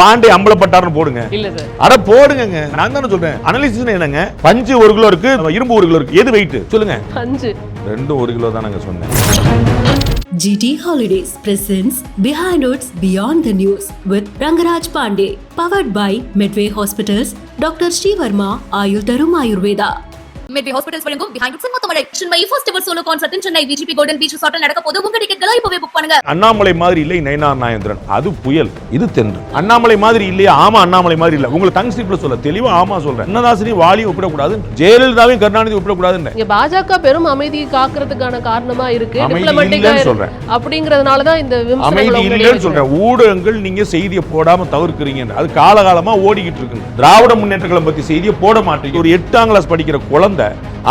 பாண்டே அம்பலப்பட்டார்னு போடுங்க இல்ல சார் அட போடுங்க நான் தானே சொல்றேன் அனலிசிஸ் என்னங்க பஞ்சு ஒரு கிலோ இருக்கு இரும்பு ஒரு கிலோ இருக்கு எது வெயிட் சொல்லுங்க அஞ்சு ரெண்டும் ஒரு கிலோ தானங்க சொன்னேன் GT Holidays presents Behind Woods Beyond the News with Rangaraj Pandey, powered by Medway Hospitals, Dr. Srivarma Ayur Dharum Ayurveda. மெட்ரி ஹாஸ்பிட்டல்ஸ் வழங்கும் behind its மொத்தமடை. Chennai first ever solo concert Chennai VGP golden beach ரிசார்ட்ல நடக்க போது உங்க டிக்கெட்களை இப்பவே book பண்ணுங்க. அண்ணாமலை மாதிரி இல்லை நயனார் நாயந்திரன். அது புயல். இது தென்று. அண்ணாமலை மாதிரி இல்லையா? ஆமா அண்ணாமலை மாதிரி இல்ல. உங்களுக்கு தங்க ஸ்லிப்ல சொல்ல தெளிவா ஆமா சொல்றேன். அண்ணதாசனையும் வாலியும் ஒப்பிடக்கூடாது ஜெயலலிதாவையும் கருணாநிதி ஒப்பிடக்கூடாதுன்னு. இங்க பாஜக பெரும் அமைதியை காக்கிறதுக்கான காரணமா இருக்கு. டிப்ளமேட்டிக்கா சொல்றேன். அப்படிங்கறதுனால தான் இந்த அமைதி இல்லைன்னு. சொல்றேன். ஊடகங்கள் நீங்க செய்தியை போடாம தவிர்க்கிறீங்க அது காலகாலமா ஓடிக்கிட்டு இருக்கு திராவிட முன்னேற்ற கழகம் பத்தி செய்தியை போட மாட்டீங்க. ஒரு எட்டாம் கிளாஸ் படிக்கிற குழந்தை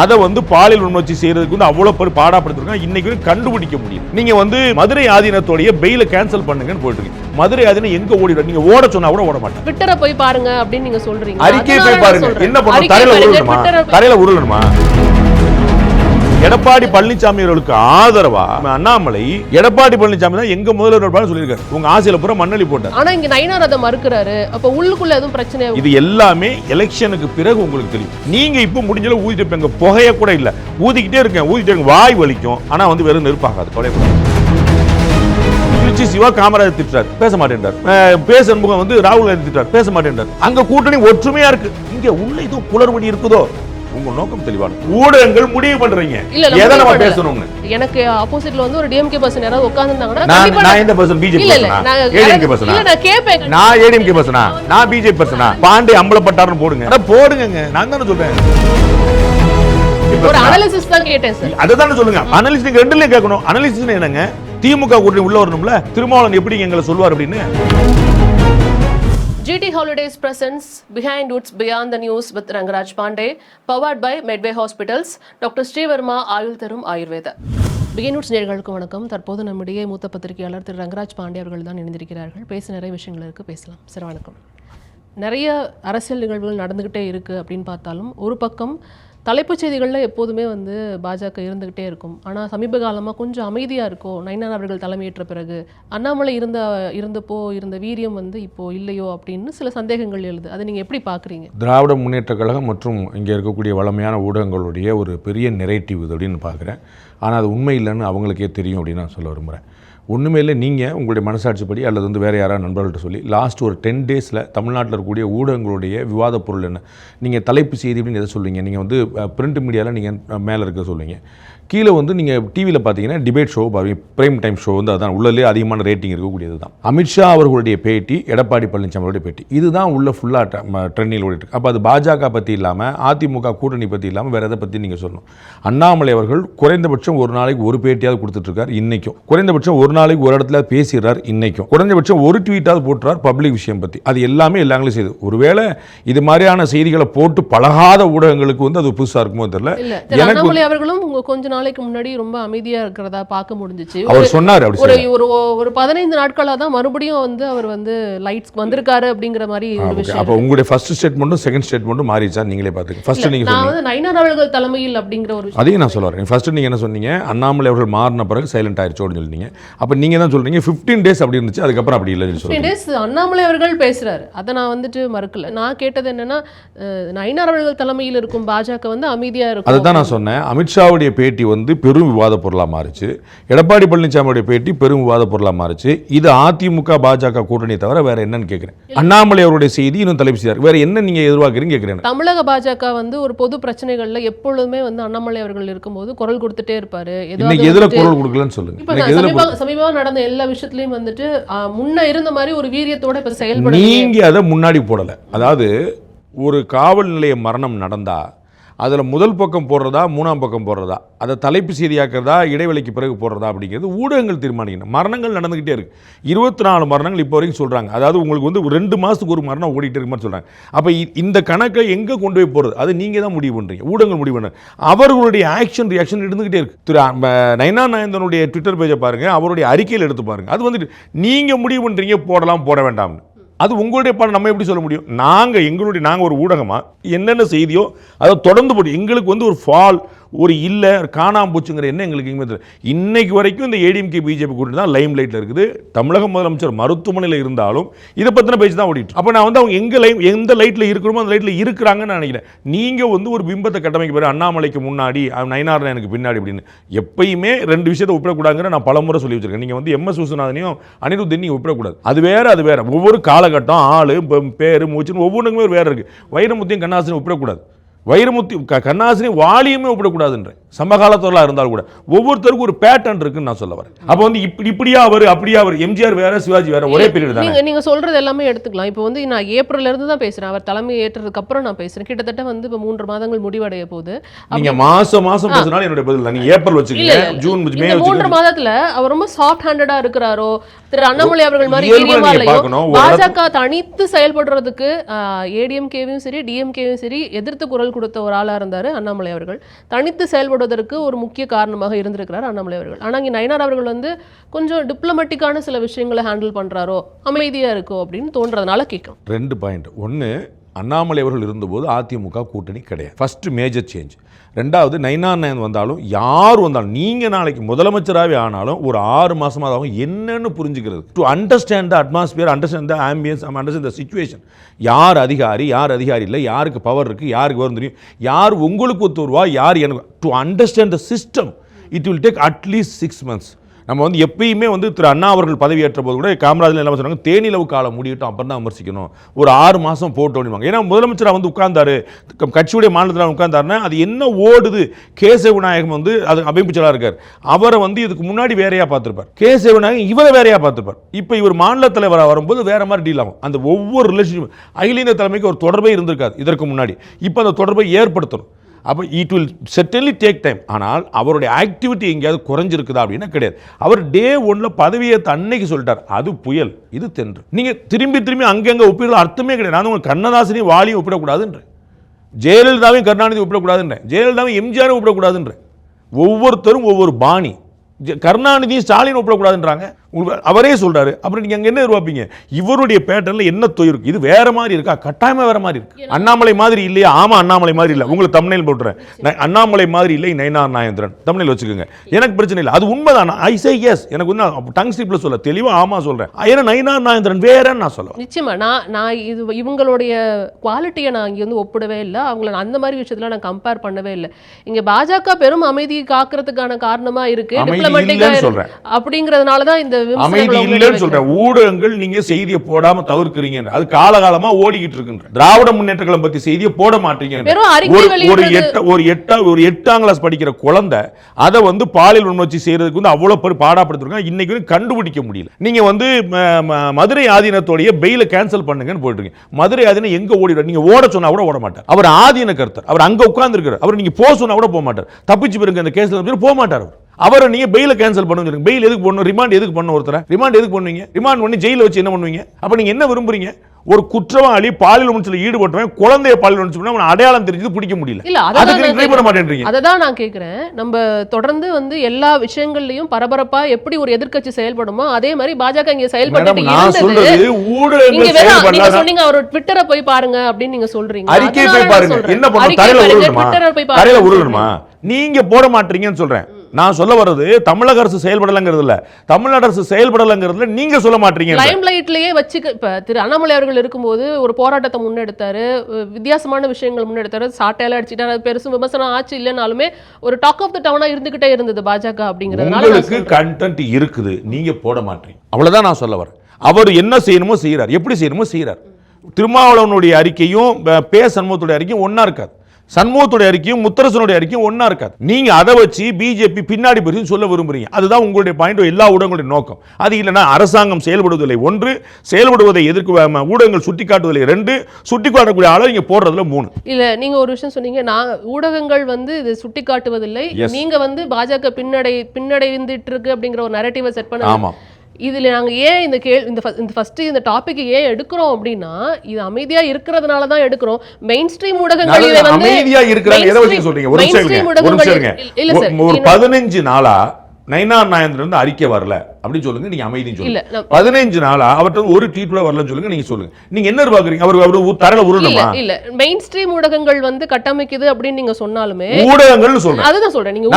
அதை வந்து பாலியல் உணர்ச்சி செய்யறதுக்கு வந்து அவ்வளவு பேர் பாடாப்படுத்திருக்காங்க. இன்னைக்கு கண்டுபிடிக்க முடியும் நீங்க வந்து மதுரை ஆதீனத்தோடைய பெயில கேன்சல் பண்ணுங்கன்னு போயிட்டு இருக்கீங்க மதுரை ஆதீனம் எங்க ஓடிடும் நீங்க ஓட சொன்னா கூட ஓட மாட்டேன் ட்விட்டரை போய் பாருங்க அப்படின்னு நீங்க சொல்றீங்க. அறிக்கை அதனால போய் பாருங்க. என்ன அறிக்கை தரையில உருளணுமா? தரையில உருளணுமா? எடப்பாடி பழனிசாமி அவர்களுக்கு ஆதரவா அண்ணாமலை எடப்பாடி பழனிசாமி தான் எங்க முதல்வர் வேட்பாளர் சொல்லியிருக்காரு. உங்க ஆசையில பூரா மண்ணலி போட்டார். ஆனா இங்க நயினார் அதை மறுக்கிறாரு. அப்ப உள்ளுக்குள்ள எதுவும் பிரச்சனை இது எல்லாமே எலெக்ஷனுக்கு பிறகு உங்களுக்கு தெரியும். நீங்க இப்போ முடிஞ்சல ஊதிட்டு இருப்பீங்க புகைய கூட இல்ல. ஊதிக்கிட்டே இருக்கேன் ஊதிட்டே இருங்க வாய் வலிக்கும். ஆனா வந்து வெறும் நெருப்பாகாது. கவலைப்படாது திருச்சி சிவா காமராஜர் திட்டார். பேச மாட்டேன்றார். பேச முகம் வந்து ராகுல் காந்தி திட்டார். பேச மாட்டேன்றார். அங்க கூட்டணி ஒற்றுமையா இருக்கு. இங்க உள்ள ஏதோ குளறுபடி இருக்குதோ? உங்க நோக்கம் தெளிவான ஊடகங்கள் முடிவு பண்றீங்க. எதை நம்ம. பேசணும்னு? எனக்கு ஆப்போசிட்ல வந்து ஒரு டிஎம்கே பர்சன் யாராவது உட்கார்ந்திருந்தாங்கன்னா நான் கண்டிப்பா நான் எந்த பர்சன் பிஜேபி இல்ல நான் ஏடிஎம்கே பர்சனா இல்ல நான் கேட்பேன் நான் ஏடிஎம்கே பர்சனா நான் பிஜேபி பர்சனா பாண்டே அம்பலப்பட்டார்னு போடுங்க. அட போடுங்க நான் தானே சொல்றேன். இப்ப ஒரு அனாலிசிஸ் தான் கேட்டேன் சார் அதுதானே சொல்லுங்க. அனலிஸ்ட் நீங்க ரெண்டுலயும் கேட்கணும். அனலிஸ்ட் என்னங்க? திமுக கூட்டணி உள்ள வரணும்ல? திருமாவளவன் எப்படி எங்களை சொல்லுவார் அப்படின்னு? GT Holidays presents Behind Woods Beyond the News with Rangaraj Pandey, powered by Medway Hospitals, Dr. Sreevarma ஆயுள் தரும் ஆயுர்வேத பிஎன்உட்ஸ் நேர்களுக்கு வணக்கம். தற்போது நம்முடைய மூத்த பத்திரிகையாளர் திரு ரங்கராஜ் பாண்டே அவர்கள் தான் இணைந்திருக்கிறார்கள். பேச நிறைய விஷயங்கள் இருக்கு பேசலாம். சார் வணக்கம் நிறைய அரசியல் நிகழ்வுகள் நடந்துக்கிட்டே இருக்குது அப்படின்னு பார்த்தாலும் ஒரு பக்கம் தலைப்புச் செய்திகளில் எப்போதுமே வந்து பாஜக இருந்துக்கிட்டே இருக்கும். ஆனால் சமீப காலமாக கொஞ்சம் அமைதியாக இருக்கும் நைனார் அவர்கள் தலைமையேற்ற பிறகு அண்ணாமலை இருந்த இருந்தப்போ இருந்த வீரியம் வந்து இப்போ இல்லையோ அப்படின்னு சில சந்தேகங்கள் எழுது. அதை நீங்கள் எப்படி பார்க்குறீங்க? திராவிட முன்னேற்ற கழகம் மற்றும் இங்கே இருக்கக்கூடிய வளமையான ஊடகங்களுடைய ஒரு பெரிய நெரேட்டிவ் இது அப்படின்னு பார்க்குறேன். ஆனால் அது உண்மை இல்லைன்னு அவங்களுக்கே தெரியும் அப்படின்னு நான் சொல்ல விரும்புகிறேன் ஒன்றுமே இல்லை நீங்கள் உங்களுடைய மனசாட்சிப்படி அல்லது வந்து வேறு யாராவது நண்பர்கள்ட்ட சொல்லி லாஸ்ட் ஒரு டென் டேஸில் தமிழ்நாட்டில் இருக்கக்கூடிய ஊடகங்களுடைய விவாத பொருள் என்ன? நீங்கள் தலைப்பு செய்தி அப்படின்னு எதை சொல்லுவீங்க? நீங்கள் வந்து பிரிண்ட் மீடியாவில் நீங்கள் மேலே இருக்க சொல்லுவீங்க. கீழே வந்து நீங்கள் டிவியில் பார்த்தீங்கன்னா டிபேட் ஷோ பாருங்க பிரைம் டைம் ஷோ வந்து அதான் உள்ளலே அதிகமான ரேட்டிங் இருக்கக்கூடியது தான். அமித்ஷா அவர்களுடைய பேட்டி எடப்பாடி பழனிசாமி அவருடைய பேட்டி இதுதான் உள்ள ஃபுல்லாக ட்ரெண்டில் ஓடிட்டு அப்போ அது பாஜக பற்றி இல்லாமல் அதிமுக கூட்டணி பற்றி இல்லாமல் வேறு எதை பற்றி நீங்கள் சொல்லணும்? அண்ணாமலை அவர்கள் குறைந்தபட்சம் ஒரு நாளைக்கு ஒரு பேட்டியாவது கொடுத்துட்ருக்கார் இன்னைக்கும். குறைந்தபட்சம் ஒரு நாளைக்கு ஒரு இடத்துல பேசிடுறார் இன்னைக்கும். குறைந்தபட்சம் ஒரு ட்வீட்டாவது போட்டுறார் பப்ளிக் விஷயம் பற்றி அது எல்லாமே எல்லாங்களும் செய்யுது. ஒருவேளை இது மாதிரியான செய்திகளை போட்டு பழகாத ஊடகங்களுக்கு வந்து அது புதுசாக இருக்குமோ தெரியல. எனக்கு அவர்களும் உங்க கொஞ்ச நாளைக்கு முன்னாடி ரொம்ப அமைதியா இருக்கிறதா பார்க்க முடிஞ்சுச்சு. அவர் சொன்னார் ஒரு. ஒரு ஒரு பதினைந்து நாட்களா தான் மறுபடியும் வந்து அவர் வந்து லைட்ஸ் வந்திருக்காரு அப்படிங்கிற மாதிரி ஒரு. விஷயம். அப்போ உங்களுடைய ஃபர்ஸ்ட் ஸ்டேட்மெண்ட்டும் செகண்ட் ஸ்டேட்மெண்ட்டும் மாறிச்சா நீங்களே பார்த்துங்க ஃபர்ஸ்ட் இல்ல, நீங்க நான் சொன்னீங்க. வந்து நயினார் அவர்கள் தலைமையில் அப்படிங்கிற ஒரு அதையும் நான் சொல்ல வரேன். ஃபர்ஸ்ட் நீங்க என்ன சொன்னீங்க? அண்ணாமலை அவர்கள் மாறின பிறகு சைலண்ட் ஆயிடுச்சு அப்படின்னு சொல்லிட்டீங்க. அப்போ நீங்க தான் சொல்றீங்க 15 டேஸ் அப்படி இருந்துச்சு அதுக்கப்புறம் அப்படி இல்லைன்னு ஃபிஃப்டீன் சொல்லுங்க டேஸ் அண்ணாமலை அவர்கள் பேசுறாரு. அதை நான் வந்துட்டு மறுக்கல. நான் கேட்டது என்னன்னா நயினார் அவர்கள் தலைமையில் இருக்கும் பாஜக வந்து அமைதியா இருக்கும். அதுதான் நான் சொன்னேன். அமித்ஷாவுடைய பேட்டி வந்து பெரும் விவாத பொருளாக மாறுச்சு. எடப்பாடி பழனிசாமியுடைய பேட்டி பெரும் விவாத பொருளாக மாறுச்சு. இது அதிமுக பாஜக கூட்டணி தவிர வேற என்னன்னு கேட்குறேன். அண்ணாமலை அவருடைய செய்தி இன்னும் தலைப்பு செய்யார் வேற என்ன நீங்க எதிர்பார்க்குறீங்க கேட்குறேன். தமிழக பாஜக வந்து ஒரு பொது பிரச்சனைகள்ல எப்பொழுதுமே வந்து அண்ணாமலை அவர்கள் இருக்கும்போது குரல் கொடுத்துட்டே இருப்பாரு. இன்னைக்கு எதுல குரல் கொடுக்கலன்னு சொல்லுங்க. இப்ப இன்னைக்கு எதுல சமீப சமீபமா நடந்த எல்லா விஷயத்துலயும் வந்துட்டு முன்ன இருந்த மாதிரி ஒரு வீரியத்தோட இப்ப செயல்பட நீங்க அதை முன்னாடி போடல. அதாவது ஒரு காவல் நிலைய மரணம் நடந்தா அதில் முதல் பக்கம் போடுறதா மூணாம் பக்கம் போடுறதா அதை தலைப்பு செய்தியாக்குறதா இடைவெளிக்கு பிறகு போடுறதா அப்படிங்கிறது ஊடகங்கள் தீர்மானிக்கணும். மரணங்கள் நடந்துக்கிட்டே இருக்குது இருபத்தி நாலு மரணங்கள் இப்போ வரைக்கும் சொல்கிறாங்க அதாவது உங்களுக்கு வந்து ரெண்டு மாதத்துக்கு ஒரு மரணம் ஓடிட்டு இருக்கு மாதிரி அப்போ இந்த கணக்கை எங்கே கொண்டு போய் போகிறது அது நீங்கள் தான் முடிவு பண்ணுறீங்க ஊடகங்கள் முடிவு பண்ணுறது அவர்களுடைய ஆக்ஷன் ரியாக்ஷன் இருந்துக்கிட்டே இருக்குது திரு நயனா நயந்தனுடைய ட்விட்டர் பேஜை பாருங்கள் அவருடைய அறிக்கையில் எடுத்து பாருங்கள் அது வந்துட்டு நீங்கள் முடிவு பண்ணுறீங்க போடலாம் போட வேண்டாம்னு. அது உங்களுடைய பாடம் நம்ம எப்படி சொல்ல முடியும்? நாங்கள் எங்களுடைய நாங்கள் ஒரு ஊடகமாக என்னென்ன செய்தியோ அதை தொடர்ந்து போட்டு எங்களுக்கு வந்து ஒரு ஃபால் ஒரு இல்லை காணாமல் போச்சுங்கிற என்ன எங்களுக்கு எங்கேயுமே தெரியல. இன்னைக்கு வரைக்கும் இந்த ஏடிஎம்கே பிஜேபி கூட்டணி தான் லைம் லைட்டில் இருக்குது. தமிழக முதலமைச்சர் மருத்துவமனையில் இருந்தாலும் இதை பற்றின பேச்சு தான் ஓடிட்டு அப்போ நான் வந்து அவங்க எங்கே லைம் எந்த லைட்டில் இருக்கணுமோ அந்த லைட்டில் இருக்கிறாங்கன்னு நான் நினைக்கிறேன். நீங்கள் வந்து ஒரு பிம்பத்தை கட்டமைக்க போகிற அண்ணாமலைக்கு முன்னாடி நயனார் எனக்கு பின்னாடி அப்படின்னு. எப்பயுமே ரெண்டு விஷயத்தை ஒப்பிடக்கூடாதுங்கிற நான் பலமுறை சொல்லி வச்சிருக்கேன். நீங்கள் வந்து எம்எஸ் விஸ்வநாதனையும் அனிருத்தையும் நீங்கள் ஒப்பிடக்கூடாது. அது வேற அது வேற. ஒவ்வொரு காலகட்டம் ஆளு பேர் மூச்சுன்னு ஒவ்வொன்றுக்குமே வேறு இருக்குது வைரமுத்தியும் கண்ணாசனையும் ஒப்பிடக்கூடாது. வைரமுத்தி கண்ணாசனி வாலியுமே ஒப்பிடக்கூடாதுன்ற சமகாலத்தவர்களாக இருந்தாலும் கூட. ஒவ்வொருத்தருக்கும் ஒரு பேட்டர்ன் இருக்குன்னு நான் சொல்ல வரேன். அப்போ வந்து இப்படி இப்படியா அவர் அப்படியா அவர் எம்ஜிஆர் வேற சிவாஜி வேற ஒரே பீரியட் தானே? நீங்க நீங்க சொல்றது எல்லாமே எடுத்துக்கலாம். இப்போ வந்து நான் ஏப்ரல்ல இருந்து தான் பேசுறேன். அவர் தலைமை ஏற்றதுக்கு அப்புறம் நான் பேசுறேன். கிட்டத்தட்ட வந்து இப்போ மூன்று மாதங்கள் முடிவடைய போகுது. நீங்க மாசம் மாசம் பேசினாலும் என்னுடைய பதில் தான் நீங்க ஏப்ரல் வச்சுக்கோங்க. ஜூன் மே மூன்று மாதத்துல அவர் ரொம்ப சாஃப்ட் ஹேண்டடா இருக்கிறாரோ திரு அண்ணாமலை அவர்கள் மாதிரி பாஜக தனித்து செயல்படுறதுக்கு ஏடிஎம்கேவையும் சரி டிஎம்கேவையும் சரி எதிர்த்து குரல் கொடுத்த ஒரு ஆளாக இருந்தார் அண்ணாமலை அவர்கள். தனித்து செயல்படுவதற்கு ஒரு முக்கிய காரணமாக இருந்திருக்கிறார் அண்ணாமலை அவர்கள். ஆனால் இங்கே நயனார் அவர்கள் வந்து கொஞ்சம் டிப்ளமெட்டிக்கான சில விஷயங்களை ஹேண்டில் பண்ணுறாரோ அமைதியாக இருக்கோ அப்படின்னு தோன்றதுனால கேட்கும் ரெண்டு பாயிண்ட் ஒன்று அண்ணாமலை அவர்கள் இருந்தபோது அதிமுக கூட்டணி கிடையாது. ஃபஸ்ட்டு மேஜர் சேஞ்ச் ரெண்டாவது நைனா நயன் வந்தாலும் யார் வந்தாலும் நீங்கள் நாளைக்கு முதலமைச்சராகவே ஆனாலும் ஒரு ஆறு மாதமாக ஆகும் என்னன்னு புரிஞ்சுக்கிறது. To understand the atmosphere understand the ambience understand the situation யார் அதிகாரி யார் அதிகாரி இல்லை யாருக்கு பவர் இருக்குது யாருக்கு வரும் தெரியும் யார் உங்களுக்கு ஒத்துருவா யார் எனக்கு to understand the system it will take at least six months நம்ம வந்து எப்பயுமே வந்து திரு அண்ணா அவர்கள் பதவியேற்ற போது கூட காமராஜர் என்ன சொன்னாங்க? தேனிலவு காலம் முடியட்டும் அப்புறம் தான் விமர்சிக்கணும்? ஒரு ஆறு மாதம் போட்டோம் ஏன்னா முதலமைச்சராக வந்து உட்கார்ந்தாரு. க- கட்சியுடைய மாநிலத்தில் உட்கார்ந்தாருன்னா அது என்ன ஓடுது? கேசவ விநாயகம் வந்து அது அமைப்பு இருக்கார். அவரை வந்து இதுக்கு முன்னாடி வேறையாக பார்த்துருப்பார். கேசவ விநாயகம் இவரை வேறையாக பார்த்துருப்பார். இப்போ இவர் மாநில தலைவராக வரும்போது வேற மாதிரி டீல் ஆகும். அந்த ஒவ்வொரு ரிலேஷன்ஷிப் அகில இந்திய தலைமைக்கு ஒரு தொடர்பே இருந்திருக்காது. இதற்கு முன்னாடி. இப்போ அந்த தொடர்பை ஏற்படுத்தணும். அப்போ it will certainly take time ஆனால் அவருடைய ஆக்டிவிட்டி எங்கேயாவது குறைஞ்சிருக்குதா அப்படின்னா கிடையாது. அவர் டே ஒன்ல பதவியேற்ற அன்னைக்கு சொல்லிட்டார். அது புயல். இது தென்று. நீங்க திரும்பி திரும்பி அங்கங்கே ஒப்பிடுறது அர்த்தமே கிடையாது. நான் உங்கள் கண்ணதாசனையும் வாலியும் ஒப்பிடக்கூடாதுன்றேன். ஜெயலலிதாவையும் கருணாநிதி ஒப்பிடக்கூடாதுன்றேன். ஜெயலலிதாவையும் எம்ஜிஆரும் ஒப்பிடக்கூடாதுன்றேன். ஒவ்வொருத்தரும் ஒவ்வொரு பாணி. கருணாநிதியும் ஸ்டாலின் ஒப்பிடக்கூடாதுன்றாங்க. அவரே சொல்றாரு. அப்புறம் நீங்க அங்க என்ன எதிர்பார்ப்பீங்க? இவருடைய பேட்டர்ன்ல என்ன தொய் இருக்கு? இது வேற மாதிரி இருக்கா? கட்டாயமா வேற மாதிரி இருக்கு. அண்ணாமலை மாதிரி இல்லையா? ஆமா அண்ணாமலை மாதிரி இல்ல. உங்களுக்கு தமிழில் போட்டுறேன். அண்ணாமலை மாதிரி இல்லை நயனார் நாயந்திரன். தமிழில் வச்சுக்கோங்க. எனக்கு பிரச்சனை இல்லை. அது உண்மைதான். ஐ சே எஸ் எனக்கு வந்து டங் ஸ்லிப்ல சொல்ல. தெளிவா ஆமா சொல்றேன். ஏன்னா நயனார் நாயந்திரன். வேறன்னு நான் சொல்லுவேன் நிச்சயமா. நான் நான் இது இவங்களுடைய குவாலிட்டியை நான் இங்க வந்து ஒப்பிடவே இல்லை. அவங்கள அந்த மாதிரி விஷயத்துல நான் கம்பேர் பண்ணவே இல்லை. இங்க பாஜக பெரும் அமைதியை காக்கிறதுக்கான காரணமா இருக்கு. இருக்கு. சொல்றேன். அப்படிங்கறதுனால தான் இந்த அமைதி இல்லைன்னு. சொல்றேன். ஊடகங்கள் நீங்க செய்தியை போடாம தவிர்க்கிறீங்க அது காலகாலமா ஓடிக்கிட்டு இருக்குன்ற. திராவிட முன்னேற்ற கழகம் பத்தி செய்தியை போட மாட்டீங்க ஒரு எட்ட ஒரு எட்டா ஒரு எட்டாம் கிளாஸ் படிக்கிற குழந்தை அதை வந்து பாலியல் உணர்ச்சி செய்யறதுக்கு வந்து அவ்வளவு பேர் பாடாப்படுத்திருக்காங்க. இன்னைக்கு கண்டுபிடிக்க முடியல. நீங்க வந்து மதுரை ஆதீனத்தோடைய பெயில கேன்சல் பண்ணுங்கன்னு போயிட்டுருக்கீங்க. மதுரை ஆதீனம் எங்க ஓடிடுற நீங்க ஓட சொன்னா கூட ஓட மாட்டார். அவர் ஆதீன கருத்தர் அவர் அங்க உட்கார்ந்து அவர் நீங்க போக சொன்னா கூட போக மாட்டார். தப்பிச்சு பிறகு அந்த கேஸ்ல போக மாட்டார் அவர். அவரை நீங்க பெயில கேன்சல் பண்ணுங்க சொல்லுங்க. பெயில் எதுக்கு பண்ணணும் ரிமாண்ட் எதுக்கு பண்ணணும் ஒருத்தரை? ரிமாண்ட் எதுக்கு பண்ணுவீங்க? ரிமாண்ட் பண்ணி ஜெயில வச்சு என்ன பண்ணுவீங்க? அப்ப நீங்க என்ன விரும்புறீங்க? ஒரு குற்றவாளி பாலியல் உணர்ச்சியில் ஈடுபட்டவன் குழந்தைய பாலியல் உணர்ச்சி அவனை அடையாளம் தெரிஞ்சது பிடிக்க முடியல. இல்ல அதை அதுக்கு பண்ண மாட்டேன்றீங்க. அதை தான் நான் கேட்குறேன் நம்ம தொடர்ந்து வந்து எல்லா விஷயங்கள்லயும் பரபரப்பா எப்படி ஒரு எதிர்க்கட்சி செயல்படுமோ அதே மாதிரி பாஜக இங்க செயல்பட்டு இருந்தது. ஊடகங்கள் நீங்க சொன்னீங்க அவர் ட்விட்டரை போய் பாருங்க அப்படின்னு நீங்க சொல்றீங்க. அறிக்கை அதனால போய் பாருங்க. என்ன பண்ணும் தரையில உருளணுமா? தரையில உருளணுமா? நீங்க போட மாட்டீங்கன்னு சொல்றேன். நான் சொல்ல வர்றது தமிழக அரசு செயல்படலங்கிறது இல்ல. தமிழ்நாடு அரசு செயல்படலங்கிறதுல நீங்க சொல்ல மாட்டீங்க லைம் லைட்லயே வச்சு இப்ப திரு அண்ணாமலை அவர்கள் இருக்கும்போது ஒரு போராட்டத்தை முன்னெடுத்தாரு வித்தியாசமான விஷயங்கள் முன்னெடுத்தாரு. சாட்டையில அடிச்சுட்டாரு அது பெருசு விமர்சனம் ஆச்சு இல்லைனாலுமே ஒரு டாக் ஆஃப் த டவுனா இருந்துகிட்டே இருந்தது பாஜக அப்படிங்கறதுனால. கண்டென்ட் இருக்குது நீங்க போட மாட்டீங்க. அவ்வளவுதான் நான் சொல்ல வரேன். அவர் என்ன செய்யணுமோ செய்யறார் எப்படி செய்யணுமோ செய்யறார் திருமாவளவனுடைய அறிக்கையும் ப- சண்முகத்துடைய அறிக்கையும் ஒண்ணா இருக்காது. சண்முகத்துடைய அறிக்கையும் முத்தரசனுடைய அறிக்கையும் ஒண்ணா இருக்காது. நீங்க அதை வச்சு பிஜேபி பின்னாடி பற்றி சொல்ல விரும்புறீங்க. அதுதான் உங்களுடைய பாயிண்ட் எல்லா ஊடகங்களுடைய நோக்கம். அது இல்லைன்னா அரசாங்கம் செயல்படுவதில்லை ஒன்று செயல்படுவதை எதிர்க்கு ஊடகங்கள் சுட்டிக்காட்டுவதில்லை ரெண்டு சுட்டிக்காட்டக்கூடிய ஆளை நீங்க போடுறதுல மூணு. இல்ல நீங்க ஒரு விஷயம் சொன்னீங்க நான் ஊடகங்கள் வந்து இது சுட்டி காட்டுவதில்லை Yes. நீங்க வந்து பாஜக பின்னடை பின்னடைந்துட்டு இருக்கு அப்படிங்கிற ஒரு நரேட்டிவை செட் பண்ண ஆமா. இதுல நாங்க ஏன் இந்த கேள் இந்த இந்த ஃபர்ஸ்ட் இந்த டாபிக் ஏன் எடுக்கிறோம் அப்படின்னா இது அமைதியா இருக்கிறதுனால தான் எடுக்கிறோம். மெயின் ஸ்ட்ரீம் ஊடகங்கள் நல்லது, இதை வந்து அமைதியா இருக்கிறாங்க. எதை வச்சு சொல்றீங்க? ஒரு நிமிஷம் இருங்க. ஒரு பதினஞ்சு நாளா நயினார் நாயந்திரன் வந்து அறிக்கை வரல. அப்படின்னு சொல்லுங்க நீங்க இல்ல, சொல்லுங்க பதினைஞ்சு நாளா அவர்கிட்ட ஒரு ட்வீட் கூட வரலன்னு சொல்லுங்க நீங்க சொல்லுங்க. நீங்க என்ன எதிர்பார்க்கறீங்க அவர் அவர் இல்ல உருணுமா இல்ல மெயின் ஸ்ட்ரீம் ஊடகங்கள் வந்து கட்டமைக்குது அப்படின்னு நீங்க சொன்னாலுமே ஊடகங்கள்னு சொல்றேன். அதுதான் சொல்றேன். நீங்க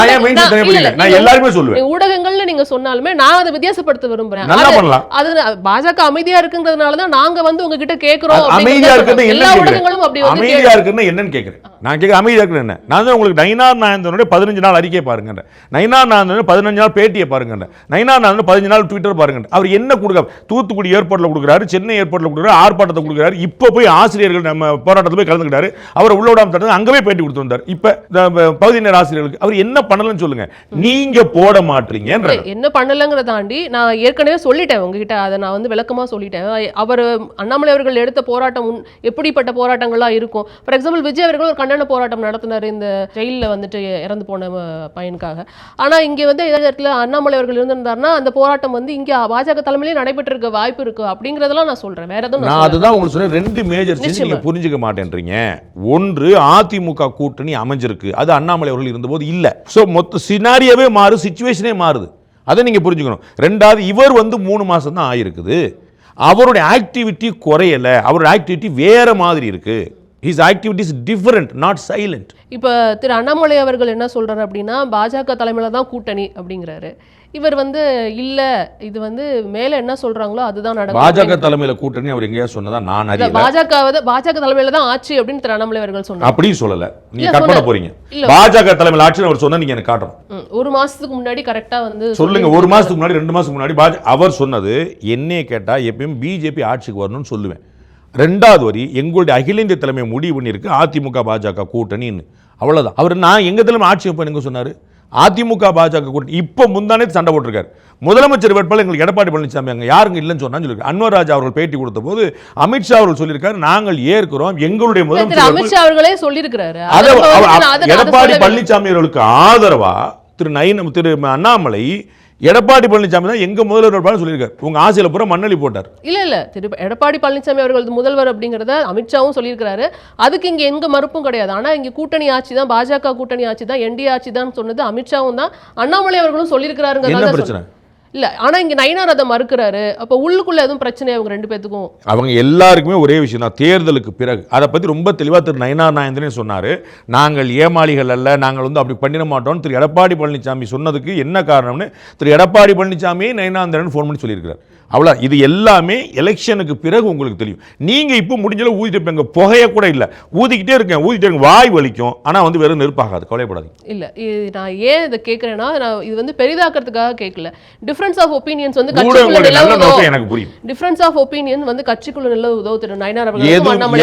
நான் எல்லாருமே சொல்லுவேன். ஊடகங்கள்னு நீங்க சொன்னாலுமே நான் அதை வித்தியாசப்படுத்த விரும்புறேன். நல்லா பண்ணலாம். அது பாஜக அமைதியா இருக்குங்கிறதுனால தான் நாங்க வந்து உங்ககிட்ட கேக்குறோம் அமைதியா இருக்கிறது எல்லா? ஊடகங்களும் அப்படி அமைதியா இருக்குன்னு என்னன்னு கேக்குறேன். நான் கேட்க அமைதியா இருக்கிறது என்ன? நான் தான் உங்களுக்கு நயினார் நாயந்தனுடைய பதினஞ்சு நாள் அறிக்கை பாருங்க நயினார் நாயந்தனுடைய பதினஞ்சு நாள் பேட்டியை பாருங்க நைனா நான் பதினஞ்சு நாள் ட்விட்டர் பாருங்க அவர் என்ன கொடுக்க தூத்துக்குடி ஏர்போர்ட்டில் கொடுக்குறாரு சென்னை ஏர்போர்ட்டில் கொடுக்குறாரு ஆர்ப்பாட்டத்தை கொடுக்குறாரு. இப்போ போய் ஆசிரியர்கள் நம்ம போராட்டத்தில் போய் கலந்துக்கிட்டாரு. அவர் உள்ள விடாமல் தடுத்து அங்கே போய் பேட்டி கொடுத்து வந்தார். இப்போ இந்த பகுதி நேர ஆசிரியர்களுக்கு அவர் என்ன பண்ணலன்னு சொல்லுங்க. நீங்க போட மாட்டீங்க என்ன பண்ணலங்கிறத தாண்டி நான் ஏற்கனவே சொல்லிட்டேன் உங்ககிட்ட. அதை நான் வந்து விளக்கமாக சொல்லிட்டேன். அவர் அண்ணாமலை அவர்கள் எடுத்த போராட்டம் உன்- எப்படிப்பட்ட போராட்டங்கள்லாம் இருக்கும்? ஃபார் எக்ஸாம்பிள் விஜய் அவர்கள் ஒரு கண்டன போராட்டம் நடத்தினார் இந்த ஜெயிலில் வந்துட்டு இறந்து போன பையனுக்காக. ஆனால் இங்கே வந்து இடத்துல அண்ணாமலை அவர்கள் இருந்திருந்தாருன்னா அந்த போராட்டம் வந்து இங்க பாஜக தலைமையிலே நடைபெற்று இருக்க வாய்ப்பு இருக்கு. அப்படிங்கிறதெல்லாம் நான் சொல்றேன். வேற எதுவும் நான். அதுதான் உங்களுக்கு சொன்னேன். ரெண்டு மேஜர் நீங்க. புரிஞ்சுக்க மாட்டேன்றீங்க. ஒன்று அதிமுக கூட்டணி அமைஞ்சிருக்கு. அது அண்ணாமலை அவர்கள் இருந்தபோது இல்ல. சோ மொத்த சினாரியாவே மாறு சுச்சுவேஷனே மாறுது. அதை நீங்க புரிஞ்சுக்கணும். ரெண்டாவது இவர் வந்து மூணு மாசம் தான் ஆயிருக்குது. அவருடைய ஆக்டிவிட்டி குறையல. அவருடைய ஆக்டிவிட்டி வேற மாதிரி இருக்கு. His activities different not silent இப்போ திரு அண்ணாமலை அவர்கள் என்ன சொல்றாரு அப்படின்னா பாஜக தலைமையில தான் கூட்டணி அப்படிங்கிறாரு. இவர் வந்து இல்ல இது வந்து மேல என்ன சொல்றாங்களோ அதுதான் நடக்கும். பாஜக தலைமையில கூட்டணி அவர் எங்கேயா சொன்னதா நான் அறியல. பாஜக பாஜக தலைமையில தான் ஆட்சி அப்படின்னு திரு அண்ணாமலை அவர்கள் சொன்னார். அப்படியும் சொல்லல. நீங்க இல்ல, கட் பண்ண இல்ல. பாஜக தலைமையில் ஆட்சி அவர் சொன்னா நீங்க எனக்கு காட்டணும் ஒரு மாசத்துக்கு முன்னாடி கரெக்டா வந்து சொல்லுங்க ஒரு மாசத்துக்கு முன்னாடி ரெண்டு மாசத்துக்கு முன்னாடி பாஜ அவர் சொன்னது என்னைய கேட்டா எப்பயும் பிஜேபி ஆட்சிக்கு வரணும்னு சொல்லுவேன். ரெண்டாவது வரி எங்களுடைய அகில இந்திய தலைமை முடிவு பண்ணியிருக்கு அதிமுக பாஜக கூட்டணின்னு. அவ்வளவுதான். அவர் நான் எங்க தலைமை ஆட்சி வைப்பேன் சொன்னாரு. அதிமுக பாஜக கூட்டணி. இப்போ முந்தானே சண்டை போட்டிருக்காரு. முதலமைச்சர் வேட்பாளர் எங்களுக்கு எடப்பாடி பழனிசாமி அங்க யாருங்க இல்லைன்னு சொன்னான்னு சொல்லியிருக்காரு. அன்வர் ராஜா அவர்கள் பேட்டி கொடுத்த போது அமித்ஷா அவர்கள் சொல்லியிருக்காரு நாங்கள் ஏற்கிறோம். எங்களுடைய முதலமைச்சர் அமித்ஷா அவர்களே சொல்லியிருக்கிறாரு. எடப்பாடி பழனிசாமி அவர்களுக்கு ஆதரவா திரு நயினம் திரு அண்ணாமலை எடப்பாடி பழனிசாமி தான் எங்க முதல்வர் வேட்பாளர் சொல்லியிருக்காரு. உங்க ஆசையில பூரா மண்ணளி போட்டார். இல்ல இல்ல. திரு எடப்பாடி பழனிசாமி அவர்கள் முதல்வர் அப்படிங்கறத அமித்ஷாவும் சொல்லியிருக்கிறாரு. அதுக்கு இங்க எங்க மறுப்பும் கிடையாது. ஆனா இங்க கூட்டணி ஆட்சி தான் பாஜக கூட்டணி ஆட்சி தான் என்டிஏ ஆட்சி தான் சொன்னது அமித்ஷாவும் தான். அண்ணாமலை அவர்களும் என்ன சொல்லியிருக்கிறாருங்கிறத பிரச்சனை? இல்ல ஆனா இங்க நயினார் அதை மறுக்கிறாரு. அப்ப உள்ளுக்குள்ள எதுவும் பிரச்சனை அவங்க ரெண்டு பேத்துக்கும்? அவங்க எல்லாருக்குமே ஒரே விஷயம் தான் தேர்தலுக்கு பிறகு. அதை பற்றி ரொம்ப தெளிவாக திரு நயனார் நாயந்திரன் சொன்னார். நாங்கள் ஏமாளிகள் அல்ல நாங்கள் வந்து அப்படி பண்ணிட மாட்டோம்னு திரு எடப்பாடி பழனிசாமி சொன்னதுக்கு என்ன காரணம்னு திரு எடப்பாடி பழனிசாமியே நயனாந்திரன் ஃபோன் பண்ணி சொல்லியிருக்கிறார். அவ்வளோ இது எல்லாமே எலெக்ஷனுக்கு பிறகு உங்களுக்கு தெரியும். நீங்கள் இப்போ முடிஞ்சளவு ஊதிட்டு இருப்பீங்க புகைய கூட இல்லை. ஊதிக்கிட்டே இருக்கேன் ஊதிட்டே வாய் வலிக்கும். ஆனால் வந்து வெறும் நெருப்பாகாது கவலைப்படாதீங்க. இல்ல இது நான் ஏன் இதை கேட்கறேன்னா நான் இது வந்து பெரிதாக்கிறதுக்காக கேட்கல டிஃபரன்ஸ் ஆஃப் ஒப்பீனியன்ஸ் வந்து கட்சிக்குள்ள நிலவுதோ எனக்கு புரியும். டிஃபரன்ஸ் ஆஃப் ஒப்பீனியன் வந்து கட்சிக்குள்ள நிலவுதோ திரு நயினார்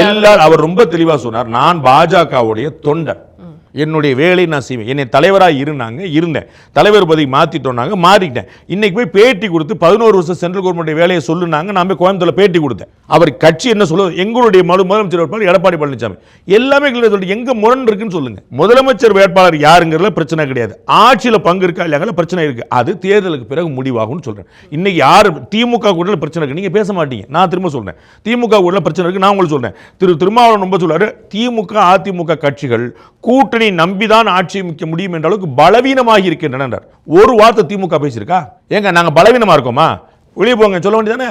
எல்லாரும் அவர் ரொம்ப தெளிவா சொன்னார் நான் பாஜகவுடைய தொண்டர். என்னுடைய வேலையை நான் செய்வேன். என்னை தலைவராக இருந்தாங்க இருந்தேன். தலைவர் பதவி மாற்றிட்டோன்னாங்க மாறிட்டேன் இன்றைக்கி போய் பேட்டி கொடுத்து பதினோரு வருஷம் சென்ட்ரல் கவர்மெண்ட் வேலையை சொல்லுனாங்க. நான் போய் கோயம்புத்தூரில் பேட்டி கொடுத்தேன். அவர் கட்சி என்ன சொல்லுவது எங்களுடைய மறு முதலமைச்சர் வேட்பாளர் எடப்பாடி பழனிசாமி. எல்லாமே சொல்லிட்டு எங்கே முரண் இருக்குன்னு சொல்லுங்கள் முதலமைச்சர் வேட்பாளர் யாருங்கிறதுல பிரச்சனை கிடையாது. ஆட்சியில் பங்கு இருக்கா இல்லையாங்கள பிரச்சனை இருக்குது அது தேர்தலுக்கு பிறகு முடிவாகும்னு சொல்கிறேன் இன்றைக்கி யார் திமுக கூட பிரச்சனை இருக்குது நீங்கள் பேச மாட்டீங்க. நான் திரும்ப சொல்கிறேன் திமுக கூட பிரச்சனை இருக்குது நான் உங்களுக்கு சொல்கிறேன் திரு திருமாவளவன் ரொம்ப சொல்கிறார் திமுக அதிமுக கட்சிகள் கூட்டணி நம்பிதான் ஆட்சி அமைக்க முடியும் என்ற அளவுக்கு பலவீனமாகி இருக்கின்றன என்றார். ஒரு வார்த்தை திமுக பேசியிருக்கா? ஏங்க நாங்க பலவீனமா இருக்கோமா? வெளியே போங்க சொல்ல வேண்டியதானே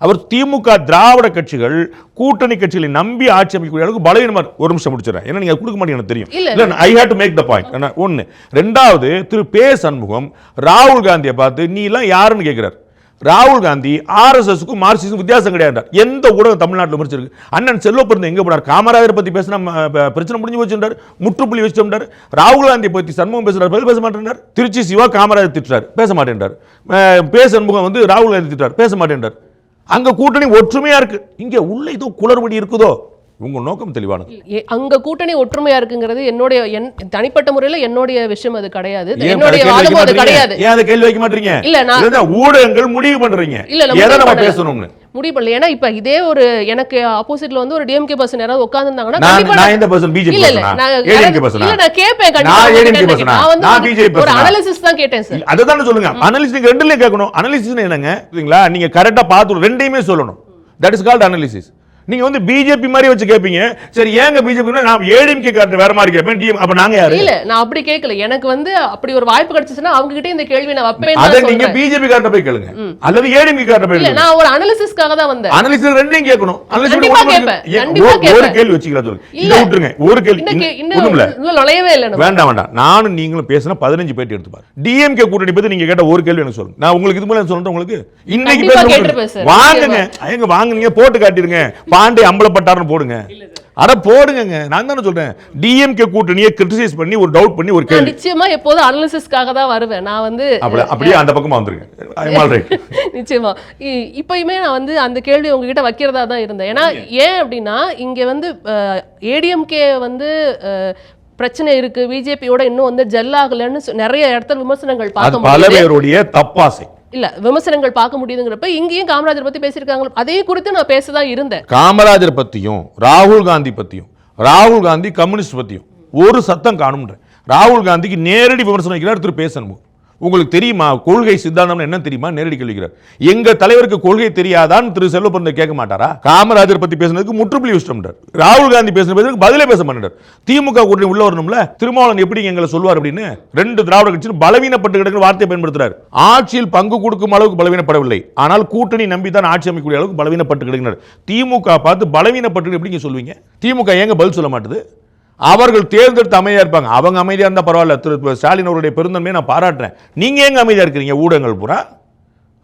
அவர் திமுக திராவிட கட்சிகள் கூட்டணி கட்சிகளை நம்பி ஆட்சி அமைக்கக்கூடிய அளவுக்கு பலவீனமா. ஒரு நிமிஷம் முடிச்சிடறேன். ஏன்னா நீங்க கொடுக்க மாட்டீங்க எனக்கு தெரியும். இல்ல, I have to make the point ஒன்னு ரெண்டாவது திரு பே சண்முகம் ராகுல் காந்தியை பார்த்து நீ எல்லாம் யாருன்னு கேட்கிறார் ராகுல் காந்தி ஆர்எஸ்எஸ்க்கும் மார்க்சிஸ்டும் வித்தியாசம் கிடையாது எந்த ஊடகம் தமிழ்நாட்டில் முடிச்சிருக்கு அண்ணன் செல்வப்பிறந்த எங்கே போனார்? காமராஜர் பற்றி பேசினா பிரச்சனை முடிஞ்சு வச்சுட்டார் முற்றுப்புள்ளி வச்சுட்டார் ராகுல் காந்தியை பற்றி சண்முகம் பேசுகிறார் பதில் பேச மாட்டேன்றார். திருச்சி சிவா காமராஜர் திட்டார் பேச மாட்டேன்றார். பேச பே சண்முகம் வந்து ராகுல் காந்தி திட்டுறார் பேச மாட்டேன்றார். அங்கே கூட்டணி ஒற்றுமையாக இருக்குது இங்கே உள்ள ஏதோ குளறுபடி இருக்குதோ? உங்க நோக்கம் தெளிவானது. அங்க கூட்டணி ஒற்றுமையா இருக்குங்கிறது என்னுடைய என் தனிப்பட்ட முறையில என்னுடைய விஷயம் அது கிடையாது. என்னுடைய வாதமும் அது? கிடையாது. ஏன் அதை கேள்வி வைக்க மாட்டீங்க? இல்ல, நான்- ஊடகங்கள் முடிவு பண்றீங்க. இல்ல, எதை நம்ம. பேசணும்னு? முடிவு பண்ணல. ஏன்னா இப்ப இதே ஒரு எனக்கு ஆப்போசிட்ல வந்து ஒரு டிஎம்கே பர்சன் யாராவது உட்கார்ந்திருந்தாங்கன்னா நான் எந்த பர்சன் பிஜேபி இல்ல இல்ல நான் கேட்பேன் கண்டிப்பா நான் வந்து ஒரு-? அனாலிசிஸ் தான் கேட்டேன் சார் அதை தானே சொல்லுங்க. அனாலிசிஸ் நீங்க ரெண்டுலயும் கேட்கணும். அனாலிசிஸ் என்னங்க? சரிங்களா? நீங்க கரெக்டா பார்த்து ரெண்டையுமே சொல்லணும். தட் இஸ் கால்ட் அனாலிசிஸ் நீங்க வந்து பிஜேபி மாதிரி வச்சு கேட்பீங்க சரி ஏங்க பிஜேபி நான் ஏடிஎம்கே கார்டு வேற மாதிரி கேட்பேன் டிஎம் அப்ப நாங்க யாரு? இல்ல நான் அப்படி கேட்கல எனக்கு வந்து அப்படி ஒரு வாய்ப்பு கிடைச்சுச்சுன்னா அவங்க கிட்ட இந்த கேள்வி நான் வைப்பேன் அதை நீங்க. பிஜேபி கார்ட போய் கேளுங்க. அல்லது ஏடிஎம்கே கார்ட போய் இல்ல நான் ஒரு அனாலிசிஸ்க்காக தான் வந்தேன். அனலிசிஸ் ரெண்டையும் கேட்கணும். கண்டிப்பா ஒரு-. கேள்வி வச்சுக்கலாம் சொல்லுங்க இல்ல. விட்டுருங்க. ஒரு கேள்வி. இன்னும் உள்ள நுழையவே இல்லை. வேண்டாம் வேண்டாம். நானும் நீங்களும் பேசினா பதினஞ்சு பேட்டி எடுத்து பாரு. டிஎம்கே கூட்டணி பத்தி நீங்க கேட்ட ஒரு கேள்வி எனக்கு சொல்லுங்க. நான் உங்களுக்கு இது மேல சொல்றேன் உங்களுக்கு? இன்னைக்கு. வாங்குங்க. எங்க வாங்குங்க போட்டு காட்டிருங்க பாண்டே அம்பலப்பட்டாருன்னு போடுங்க. அட போடுங்க நான் தானே சொல்றேன். டிஎம்கே கூட்டணியை கிரிட்டிசைஸ் பண்ணி ஒரு டவுட் பண்ணி ஒரு கேள்வி. நிச்சயமா எப்போதும் அனாலிசிஸ்க்காக தான் வருவேன். நான் வந்து அப்படி அப்படியே அந்த பக்கமா வந்துருங்க. நிச்சயமா. இ- இப்பயுமே நான் வந்து அந்த கேள்வி உங்ககிட்ட வைக்கிறதா தான் இருந்தேன். ஏன்னா ஏன் அப்படின்னா இங்க வந்து ஏடிஎம்கே வந்து பிரச்சனை இருக்கு. பிஜேபியோட இன்னும் வந்து ஜெல் ஆகலைன்னு சொ- நிறைய இடத்துல விமர்சனங்கள் அது பார்க்க பல பேருடைய தப்பாசை. இல்லை விமர்சனங்கள் பார்க்க முடியுதுங்கிறப்ப இங்கேயும் காமராஜர் பற்றி பேசியிருக்காங்க. அதே குறித்து நான் பேசதான் இருந்தேன். காமராஜர் பற்றியும் ராகுல் காந்தி பற்றியும் ராகுல் காந்தி கம்யூனிஸ்ட் பற்றியும் ஒரு சத்தம் காணும்ன்ற. ராகுல் காந்திக்கு நேரடி விமர்சனம் வைக்கிறார் திரு பேசணும்? உங்களுக்கு தெரியுமா? கொள்கை சித்தாந்தம் என்ன தெரியுமா? நேரடி கேள்விக்கிறார். எங்க தலைவருக்கு கொள்கை தெரியாதான் திரு செல்வப்பந்த கேட்க மாட்டாரா? காமராஜர் பத்தி பேசுனதுக்கு முற்றுப்புள்ளி வச்சிட்டோம்ன்றார் ராகுல் காந்தி பேசுன பேசுறதுக்கு பதிலே பேச மாட்டார். திமுக கூட்டணி உள்ள வரணும்ல? திருமாவளவன் எப்படி எங்களை சொல்வார் அப்படின்னு ரெண்டு திராவிட கட்சியும் பலவீனப்பட்டு கிடக்கிற வார்த்தையை பயன்படுத்துறாரு. ஆட்சியில் பங்கு கொடுக்கும் அளவுக்கு பலவீனப்படவில்லை. ஆனால் கூட்டணி நம்பி தான் ஆட்சி அமைக்கக்கூடிய அளவுக்கு பலவீனப்பட்டு கிடக்கிறார். திமுக பார்த்து பலவீனப்பட்டு எப்படிங்க சொல்வீங்க? திமுக ஏங்க பதில் சொல்ல மாட்டுது? அவர்கள் தேர்ந்தெடுத்து அமைதியாக இருப்பாங்க. அவங்க அமைதியாக இருந்தால் பரவாயில்ல. திரு ஸ்டாலின் அவருடைய பெருந்தன்மையை நான் பாராட்டுறேன். நீங்கள் எங்கே அமைதியாக இருக்கிறீங்க? ஊடகங்கள் பூரா.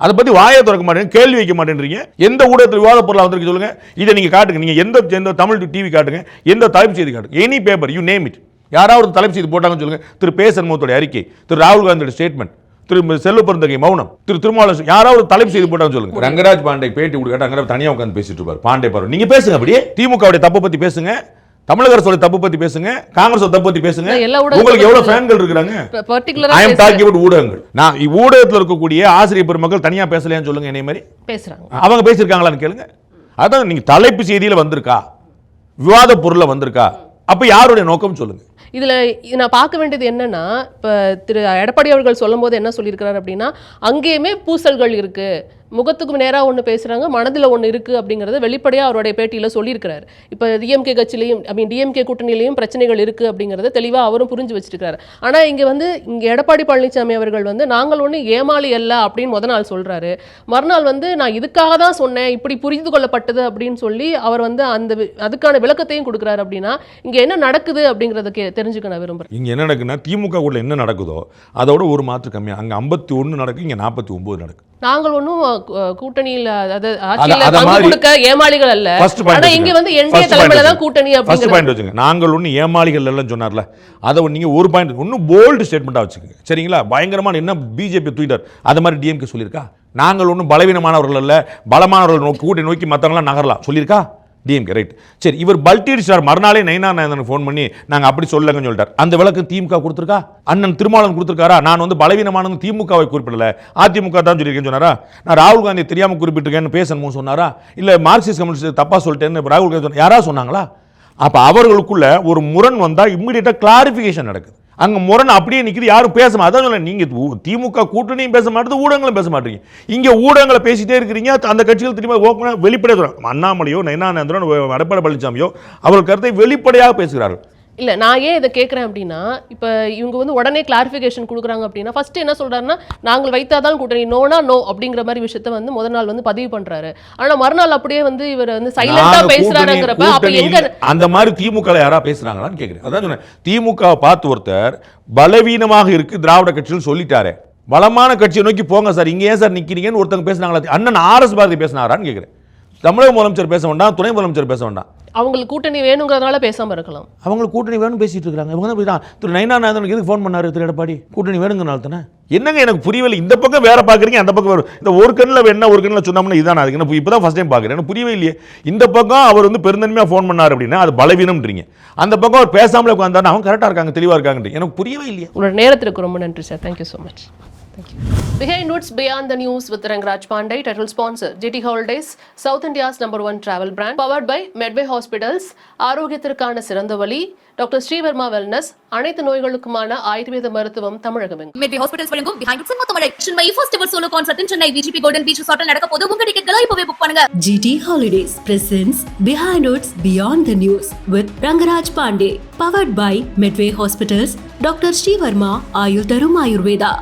அதை பற்றி வாயை திறக்க மாட்டேங்க கேள்வி வைக்க மாட்டேன்றீங்க. எந்த ஊடகத்தில் விவாத பொருளாக வந்திருக்கு சொல்லுங்கள் இதை நீங்கள் காட்டுங்க. நீங்கள் எந்த எந்த தமிழ் டிவி காட்டுங்க. எந்த தலைப்பு செய்தி காட்டுங்க. Any paper you name it யாராவது தலைப்பு செய்தி போட்டாங்கன்னு சொல்லுங்கள் திரு பே சண்முகத்துடைய அறிக்கை. திரு ராகுல் காந்தியோட ஸ்டேட்மெண்ட் திரு செல்வ பெருந்தகை மௌனம். திரு திருமாவளவன் யாராவது தலைப்பு செய்து போட்டாங்கன்னு சொல்லுங்க. ரங்கராஜ் பாண்டே பேட்டி கொடுக்க அங்கே உட்காந்து பேசிட்டு இருப்பார். பாண்டே பாரு. நீங்க பேசுங்க அப்படியே. திமுகவுடைய தப்பை பத்தி பேசுங்க. தமிழக அரசோட தப்பு பத்தி பேசுங்க காங்கிரஸ் தப்பு பத்தி பேசுங்க. உங்களுக்கு எவ்வளவு ஃபேன்கள் இருக்கிறாங்க? பர்டிகுலரா ஐ எம் டாக்கிங் அபவுட் ஊடகங்கள். நான் ஊடகத்துல இருக்கக்கூடிய ஆசிரியர் பெருமக்கள் தனியா பேசலையான்னு சொல்லுங்க என்னை மாதிரி. பேசுறாங்க. அவங்க பேசியிருக்காங்களான்னு கேளுங்க. அதான் நீங்க தலைப்பு செய்தியில வந்திருக்கா? விவாத பொருள்ல வந்திருக்கா? அப்ப யாருடைய நோக்கம் சொல்லுங்க. இதுல இது நான் பார்க்க வேண்டியது என்னன்னா இப்ப திரு எடப்பாடி அவர்கள் சொல்லும்போது என்ன சொல்லியிருக்கிறார் அப்படின்னா அங்கேயுமே பூசல்கள் இருக்கு. முகத்துக்கு நேராக ஒன்று பேசுகிறாங்க மனதில் ஒன்று இருக்குது அப்படிங்கிறத வெளிப்படையாக அவருடைய பேட்டியில் சொல்லியிருக்கிறார். இப்போ டிஎம்கே கட்சியிலையும் ஐ மீன் டிஎம்கே கூட்டணியிலையும் பிரச்சனைகள் இருக்குது அப்படிங்கிறத தெளிவாக அவரும் புரிஞ்சு வச்சிருக்கிறார். ஆனால் இங்கே வந்து இங்கே எடப்பாடி பழனிசாமி அவர்கள் வந்து நாங்கள் ஒன்று ஏமாளி அல்ல அப்படின்னு முத நாள் சொல்கிறாரு மறுநாள் வந்து நான் இதுக்காக தான் சொன்னேன் இப்படி புரிந்து கொள்ளப்பட்டது அப்படின்னு சொல்லி அவர் வந்து அந்த வி- அதுக்கான விளக்கத்தையும் கொடுக்குறாரு அப்படின்னா இங்கே என்ன நடக்குது அப்படிங்கிறத கே- தெரிஞ்சுக்க நான் விரும்புகிறேன் இங்கே என்ன நடக்குன்னா திமுக உள்ள என்ன நடக்குதோ அதோட ஒரு மாற்று கம்மியாக அங்கே ஐம்பத்தி ஒன்று நடக்கு இங்கே நாற்பத்தி ஒம்பது நடக்கு. நாங்கள் ஒன்றும் கூட்டணியில் அதாவது கொடுக்க ஏமாளிகள் அல்ல. ஃபர்ஸ்ட் பாயிண்ட் ஆனா இங்க வந்து என்டிஏ தலைமையில தான் கூட்டணி ஃபர்ஸ்ட் பாயிண்ட் வச்சுங்க நாங்கள் ஒன்று ஏமாளிகள் எல்லாம் சொன்னார்ல. அதை நீங்க ஒரு பாயிண்ட் இன்னும் போல்டு ஸ்டேட்மெண்ட்டாக வச்சுக்கோங்க. சரிங்களா? பயங்கரமான என்ன பிஜேபி ட்விட்டர் அது மாதிரி டிஎம்கே சொல்லியிருக்கா? நாங்கள் ஒன்றும் பலவீனமானவர்கள் அல்ல. பலமானவர்கள் நோக்கி கூட்டணி நோக்கி மற்றவங்களாம் நகரலாம். சொல்லியிருக்கா? டிஎம்கே ரைட் சரி இவர் பல்டி அடிச்சார் மறுநாளே நைனா நாயந்தனுக்கு ஃபோன் பண்ணி நாங்கள் அப்படி சொல்லலங்கன்னு சொல்லிட்டார். அந்த விளக்கு திமுக கொடுத்துருக்கா? அண்ணன் திருமாவளவன் கொடுத்துருக்காரா? நான் வந்து பலவீனமானது திமுகவை குறிப்பிடல. அதிமுக தான் சொல்லியிருக்கேன்னு சொன்னாரா? நான் ராகுல் காந்தி தெரியாமல் குறிப்பிட்டிருக்கேன்னு பேசணும்னு சொன்னாரா? இல்லை மார்க்சிஸ்ட் கம்யூனிஸ்ட் தப்பாக சொல்லிட்டேன்னு ராகுல் காந்தி சொன்னா யாரா சொன்னாங்களா? அப்போ அவர்களுக்குள்ள ஒரு முரண் வந்தால் இம்மிடியட்டாக கிளாரிஃபிகேஷன் நடக்குது. அங்கே முரண் அப்படியே நிற்கிது யாரும் பேச அதான் சொல்ல நீங்கள் திமுக கூட்டணியும் பேச மாட்டேது ஊடகங்களும் பேச மாட்டீங்க. இங்கே ஊடகங்களை பேசிட்டே இருக்கிறீங்க அந்த கட்சிகள் திரும்ப ஓப்பனாக வெளிப்படையாக சொல்கிறாங்க அண்ணாமலையோ நயனானந்தரன் எடப்பாடி பழனிசாமியோ அவர்கள் கருத்தை வெளிப்படையாக பேசுகிறார்கள். இல்ல நான் ஏன் இதை கேட்குறேன் அப்படின்னா இப்போ இவங்க வந்து உடனே கிளாரிஃபிகேஷன் கொடுக்குறாங்க அப்படின்னா ஃபர்ஸ்ட் என்ன சொல்றாருன்னா நாங்கள் வைத்தாதான் கூட்டணி நோனா நோ அப்படிங்கிற மாதிரி விஷயத்த வந்து முதல் நாள் வந்து பதிவு பண்றாரு. ஆனா மறுநாள் அப்படியே வந்து இவர் வந்து சைலண்டா நாங்க பேசுறாருங்கிறப்ப கூட்டணி- அப்ப எங்க. அந்த மாதிரி திமுக யாரா பேசுறாங்களான்னு கேக்குறேன். அதான் சொன்னேன். திமுக பார்த்து ஒருத்தர் பலவீனமாக இருக்கு திராவிட கட்சிகள் சொல்லிட்டாரே. பலமான கட்சியை நோக்கி போங்க சார். இங்க ஏன் சார் நிக்கிறீங்கன்னு ஒருத்தங்க பேசுனாங்களா அண்ணன் ஆர்எஸ் பாரதி பேசினாரான்னு கேக்குறேன். தமிழக முதலமைச்சர் பேச வேண்டாம் துணை முதலமைச்சர் பேச வேண்டாம். அவங்களுக்கு கூட்டணி வேணுங்கிறதுனால பேசாம இருக்கலாம். அவங்களுக்கு கூட்டணி வேணும்னு பேசிட்டு இருக்காங்க. இவங்க தான். திரு நயனாநாதனுக்கு எதுக்கு ஃபோன் பண்ணாரு திரு எடப்பாடி? கூட்டணி வேணுங்கனால தானே? என்னங்க எனக்கு புரியவில்லை இந்த பக்கம் வேற பாக்குறீங்க அந்த பக்கம் வேற. இந்த ஒரு கண்ணில் என்ன ஒரு கண்ணில் சொன்னோம்னா இதான். அதுக்கு என்ன இப்போ தான் ஃபஸ்ட் டைம் பார்க்குறேன் எனக்கு புரியவே இல்லையே. இந்த பக்கம் அவர் வந்து பெருந்தன்மையாக ஃபோன் பண்ணார் அப்படின்னா அது பலவீனம்ன்றீங்க. அந்த பக்கம் அவர் பேசாமலே உட்காந்தாருன்னா அவங்க கரெக்டாக இருக்காங்க தெளிவாக இருக்காங்கன்றீங்க எனக்கு புரியவே இல்லையே. உங்களோட நேரத்திற்கு ரொம்ப நன்றி sir thank you so much Behind Woods Beyond the News with Rangraj Pandey, title sponsor GT Holidays, South India's number one travel brand, powered by Medway Hospitals, ஆரோக்கியத்திற்கான சிறந்த வழி டாக்டர் ஸ்ரீவர்மா வெல்னஸ் அனைத்து நோய்களுக்குமான ஆயுர்வேத மருத்துவம் தமிழகமெங்கும் மெட்வே ஹாஸ்பிட்டல்ஸ் வழங்கும் behind its மொத்தமடை Chennai first ever solo concert Chennai VGP golden beach ரிசார்ட்ல நடக்க போது உங்க டிக்கெட்களை இப்பவே புக் பண்ணுங்க GT Holidays presents Behind Woods Beyond the News with Rangaraj Pandey, powered by Medway Hospitals, Dr. Srivarma Ayurtharum Ayurveda.